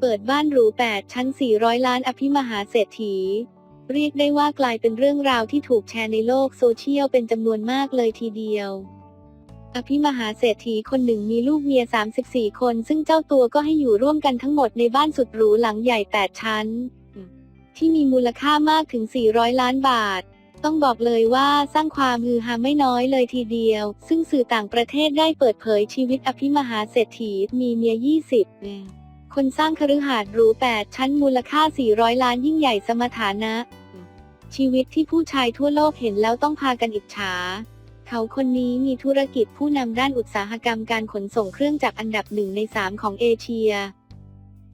เปิดบ้านหรู 8 ชั้น 400 ล้านอภิมหาเศรษฐี เรียกได้ว่ากลายเป็นเรื่องราวที่ถูกแชร์ในโลกโซเชียลเป็นจำนวนมากเลยทีเดียว อภิมหาเศรษฐีคนหนึ่งมีลูกเมีย 34 คน ซึ่งเจ้าตัวก็ให้อยู่ร่วมกันทั้งหมดในบ้านสุดหรูหลังใหญ่ 8 ชั้น ที่มีมูลค่ามากถึง 400 ล้านบาทต้องบอกเลยว่าสร้างความฮือฮาไม่น้อยเลยทีเดียว ซึ่งสื่อต่างประเทศได้เปิดเผยชีวิตอภิมหาเศรษฐีมีเมีย 20เนี่ย คนสร้างคฤหาสน์หรู 8 ชั้นมูลค่า 400 ล้านยิ่งใหญ่สมฐานะ ชีวิตที่ผู้ชายทั่วโลกเห็นแล้วต้องพากันอิจฉา เขาคนนี้มีธุรกิจผู้นำด้านอุตสาหกรรมการขนส่งเครื่องจักรอันดับหนึ่งในสามของเอเชีย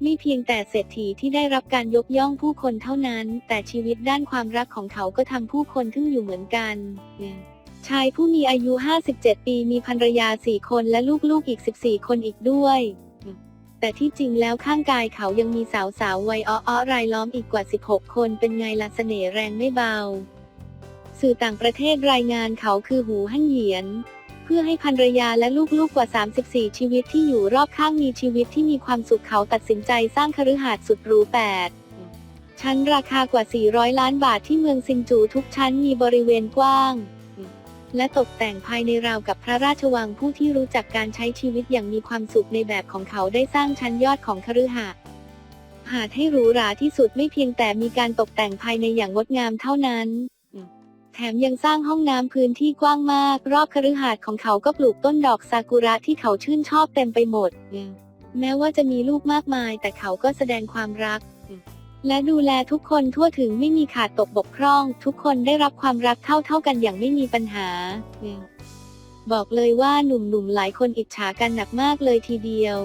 ไม่เพียงแต่เศรษฐีที่ได้รับการยกย่องผู้คนเท่านั้น แต่ชีวิตด้านความรักของเขาก็ทำผู้คนทึ่งอยู่เหมือนกัน ชายผู้มีอายุ 57 ปีมีภรรยา 4 คนและลูกๆ อีก 14 คนอีกด้วย แต่ที่จริงแล้วข้างกายเขายังมีสาวๆวัยอ้อๆรายล้อมอีกกว่า 16 คนเป็นไงล่ะเสน่ห์แรงไม่เบา สื่อต่างประเทศรายงานเขาคือหูหั่นเหยียน เพื่อให้ภรรยาและลูกๆกว่า 34 ชีวิตที่อยู่รอบข้างมีชีวิตที่มีความสุขเขาตัดสินใจสร้างคฤหาสน์สุดหรู8ชั้นราคากว่า 400 ล้านบาทที่เมืองซินจูทุกชั้นมีบริเวณกว้าง และตกแต่งภายในราวกับพระราชวังผู้ที่รู้จักการใช้ชีวิตอย่างมีความสุขในแบบของเขาได้สร้างชั้นยอดของคฤหาสน์หาดให้หรูหราที่สุดไม่เพียงแต่มีการตกแต่งภายในอย่างงดงามเท่านั้น แถมยังสร้างห้องน้ำพื้นที่กว้างมาก รอบคฤหาสน์ของเขาก็ปลูกต้นดอกซากุระที่เขาชื่นชอบเต็มไปหมด แม้ว่าจะมีลูกมากมายแต่เขาก็แสดงความรัก และดูแลทุกคนทั่วถึงไม่มีขาดตกบกพร่อง ทุกคนได้รับความรักเท่าเท่ากันอย่างไม่มีปัญหา บอกเลยว่าหนุ่มๆหลายคนอิจฉากันหนักมากเลยทีเดียว